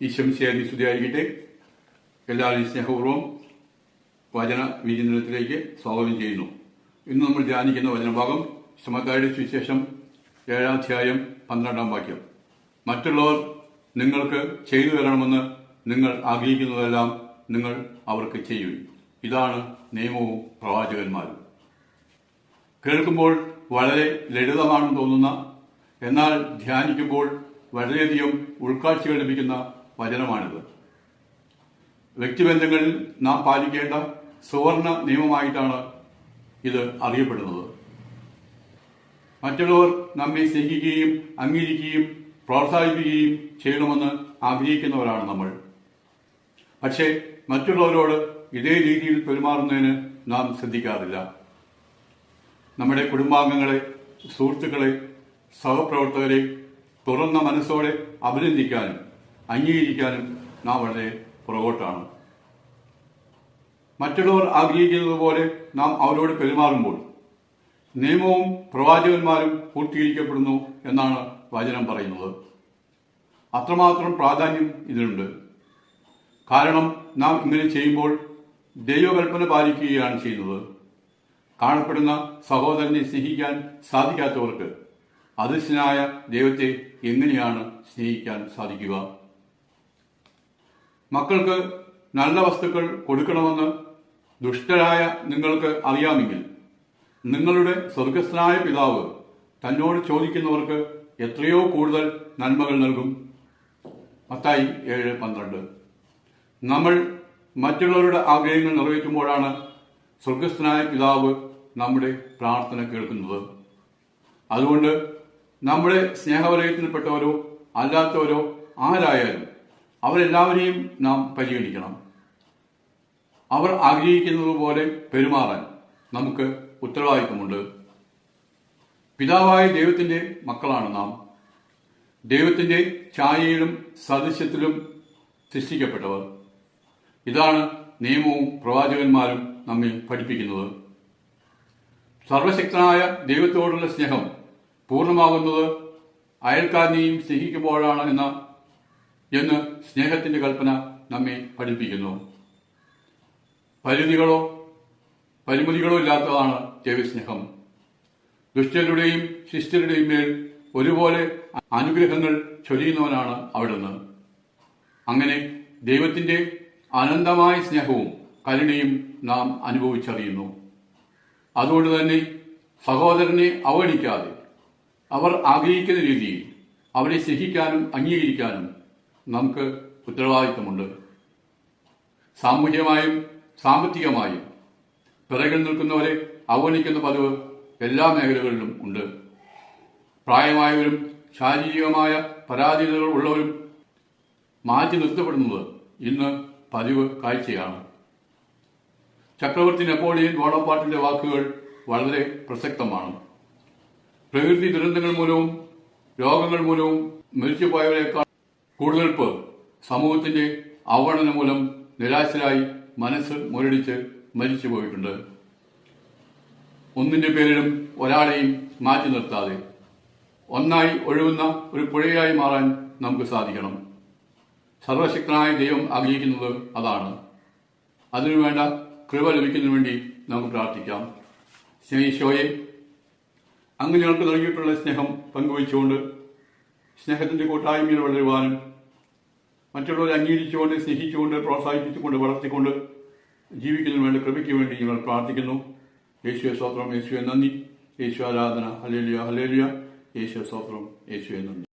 ഈശംശയായി സ്തുതിയായിരിക്കട്ടെ എല്ലാവരും സ്നേഹപൂർവം വചന വിചിന്തനത്തിലേക്ക് സ്വാഗതം ചെയ്യുന്നു. ഇന്ന് നമ്മൾ ധ്യാനിക്കുന്ന വചനഭാഗം ശ്രമക്കാരുടെ സുവിശേഷം ഏഴാം അധ്യായം പന്ത്രണ്ടാം വാക്യം. മറ്റുള്ളവർ നിങ്ങൾക്ക് ചെയ്തു തരണമെന്ന് നിങ്ങൾ ആഗ്രഹിക്കുന്നതെല്ലാം നിങ്ങൾ അവർക്ക് ചെയ്യും. ഇതാണ് നിയമവും പ്രവാചകന്മാരും. കേൾക്കുമ്പോൾ വളരെ ലളിതമാണെന്ന് തോന്നുന്ന എന്നാൽ ധ്യാനിക്കുമ്പോൾ വളരെയധികം ഉൾക്കാഴ്ചകൾ ലഭിക്കുന്ന വചനമാണിത്. വ്യക്തിബന്ധങ്ങളിൽ നാം പാലിക്കേണ്ട സുവർണ നിയമമായിട്ടാണ് ഇത് അറിയപ്പെടുന്നത്. മറ്റുള്ളവർ നമ്മെ സ്നേഹിക്കുകയും അംഗീകരിക്കുകയും പ്രോത്സാഹിപ്പിക്കുകയും ചെയ്യണമെന്ന് ആഗ്രഹിക്കുന്നവരാണ് നമ്മൾ. പക്ഷേ മറ്റുള്ളവരോട് ഇതേ രീതിയിൽ പെരുമാറുന്നതിന് നാം ശ്രദ്ധിക്കാറില്ല. നമ്മുടെ കുടുംബാംഗങ്ങളെ സുഹൃത്തുക്കളെ സഹപ്രവർത്തകരെ തുറന്ന മനസ്സോടെ അഭിനന്ദിക്കാനും അംഗീകരിക്കാനും നാം വളരെ പുറകോട്ടാണ്. മറ്റുള്ളവർ ആഗ്രഹിക്കുന്നത് പോലെ നാം അവരോട് പെരുമാറുമ്പോൾ നിയമവും പ്രവാചകന്മാരും പൂർത്തീകരിക്കപ്പെടുന്നു എന്നാണ് വചനം പറയുന്നത്. അത്രമാത്രം പ്രാധാന്യം ഇതിനുണ്ട്. കാരണം നാം ഇങ്ങനെ ചെയ്യുമ്പോൾ ദൈവകൽപ്പന പാലിക്കുകയാണ് ചെയ്യുന്നത്. കാണപ്പെടുന്ന സഹോദരനെ സ്നേഹിക്കാൻ സാധിക്കാത്തവർക്ക് അദൃശ്യനായ ദൈവത്തെ എങ്ങനെയാണ് സ്നേഹിക്കാൻ സാധിക്കുക? മക്കൾക്ക് നല്ല വസ്തുക്കൾ കൊടുക്കണമെന്ന് ദുഷ്ടരായ നിങ്ങൾക്ക് അറിയാമെങ്കിൽ നിങ്ങളുടെ സ്വർഗസ്ഥനായ പിതാവ് തന്നോട് ചോദിക്കുന്നവർക്ക് എത്രയോ കൂടുതൽ നന്മകൾ നൽകും. മത്തായി ഏഴ് പന്ത്രണ്ട്. നമ്മൾ മറ്റുള്ളവരുടെ ആഗ്രഹങ്ങൾ നിറവേറ്റുമ്പോഴാണ് സ്വർഗസ്ഥനായ പിതാവ് നമ്മുടെ പ്രാർത്ഥന കേൾക്കുന്നത്. അതുകൊണ്ട് നമ്മുടെ സ്നേഹവലയത്തിൽപ്പെട്ടവരോ അല്ലാത്തവരോ ആരായാലും അവരെല്ലാവരെയും നാം പരിഗണിക്കണം. അവർ ആഗ്രഹിക്കുന്നത് പോലെ പെരുമാറാൻ നമുക്ക് ഉത്തരവാദിത്വമുണ്ട് പിതാവായ ദൈവത്തിന്റെ മക്കളാണ് നാം. ദൈവത്തിന്റെ ഛായയിലും സദൃശ്യത്തിലും സൃഷ്ടിക്കപ്പെട്ടവർ. ഇതാണ് നിയമവും പ്രവാചകന്മാരും നമ്മെ പഠിപ്പിക്കുന്നത്. സർവശക്തനായ ദൈവത്തോടുള്ള സ്നേഹം പൂർണമാകുന്നത് അയൽക്കാരനെയും സ്നേഹിക്കുമ്പോഴാണ് എന്ന എന്ന് സ്നേഹത്തിന്റെ കൽപ്പന നമ്മെ പഠിപ്പിക്കുന്നു. പരിധികളോ പരിമിതികളോ ഇല്ലാത്തതാണ് ദൈവസ്നേഹം ദുഷ്ടരുടെയും ശിഷ്യരുടെയും മേൽ ഒരുപോലെ അനുഗ്രഹങ്ങൾ ചൊരിയുന്നവനാണ് അവിടുന്ന്. അങ്ങനെ ദൈവത്തിന്റെ അനന്തമായ സ്നേഹവും കരുണയും നാം അനുഭവിച്ചറിയുന്നു. അതുകൊണ്ട് തന്നെ സഹോദരനെ അവഗണിക്കാതെ അവർ ആഗ്രഹിക്കുന്ന രീതിയിൽ അവരെ സ്നേഹിക്കാനും അംഗീകരിക്കാനും നമുക്ക് ഉത്തരവാദിത്തമുണ്ട്. സാമൂഹ്യമായും സാമ്പത്തികമായും പിറകിൽ നിൽക്കുന്നവരെ അവഗണിക്കുന്ന പതിവ് എല്ലാ മേഖലകളിലും ഉണ്ട്. പ്രായമായവരും ശാരീരികമായ പരാധീനതകൾ ഉള്ളവരും മാറ്റി നിർത്തപ്പെടുന്നത് ഇന്ന് പതിവ് കാഴ്ചയാണ്. ചക്രവർത്തി നെപ്പോളിയൻ ബോണപ്പാട്ടിന്റെ വാക്കുകൾ വളരെ പ്രസക്തമാണ്. പ്രകൃതി ദുരന്തങ്ങൾ മൂലവും രോഗങ്ങൾ മൂലവും മരിച്ചുപോയവരെക്കാൾ കൂടുതൽ പേർ സമൂഹത്തിന്റെ അവഗണന മൂലം നിരാശരായി മനസ്സ് മുരടിച്ച് മരിച്ചു പോയിട്ടുണ്ട്. ഒന്നിന്റെ പേരിലും ഒരാളെയും മാറ്റി നിർത്താതെ ഒന്നായി ഒഴുകുന്ന ഒരു പുഴയായി മാറാൻ നമുക്ക് സാധിക്കണം. സർവശക്തനായ ദൈവം ആഗ്രഹിക്കുന്നത് അതാണ്. അതിനുവേണ്ട കൃപ ലഭിക്കുന്നതിന് വേണ്ടി നമുക്ക് പ്രാർത്ഥിക്കാം. സ്നേഹിശോയെ അങ്ങ് ഞങ്ങൾക്ക് നൽകിയിട്ടുള്ള സ്നേഹം പങ്കുവച്ചുകൊണ്ട് സ്നേഹത്തിന്റെ കൂട്ടായ്മയിൽ വളരുവാനും മറ്റുള്ളവരെ അംഗീകരിച്ചുകൊണ്ട് സ്നേഹിച്ചുകൊണ്ട് പ്രോത്സാഹിപ്പിച്ചുകൊണ്ട് വളർത്തിക്കൊണ്ട് ജീവിക്കുന്നതിന് വേണ്ടി കൃപയ്ക്ക് വേണ്ടി ഞങ്ങൾ പ്രാർത്ഥിക്കുന്നു. യേശുവെ സ്തോത്രം യേശുവെ നന്ദി. യേശു ആരാധന. ഹലേലിയ ഹലേലിയ യേശു സ്തോത്രം യേശുവെ നന്ദി.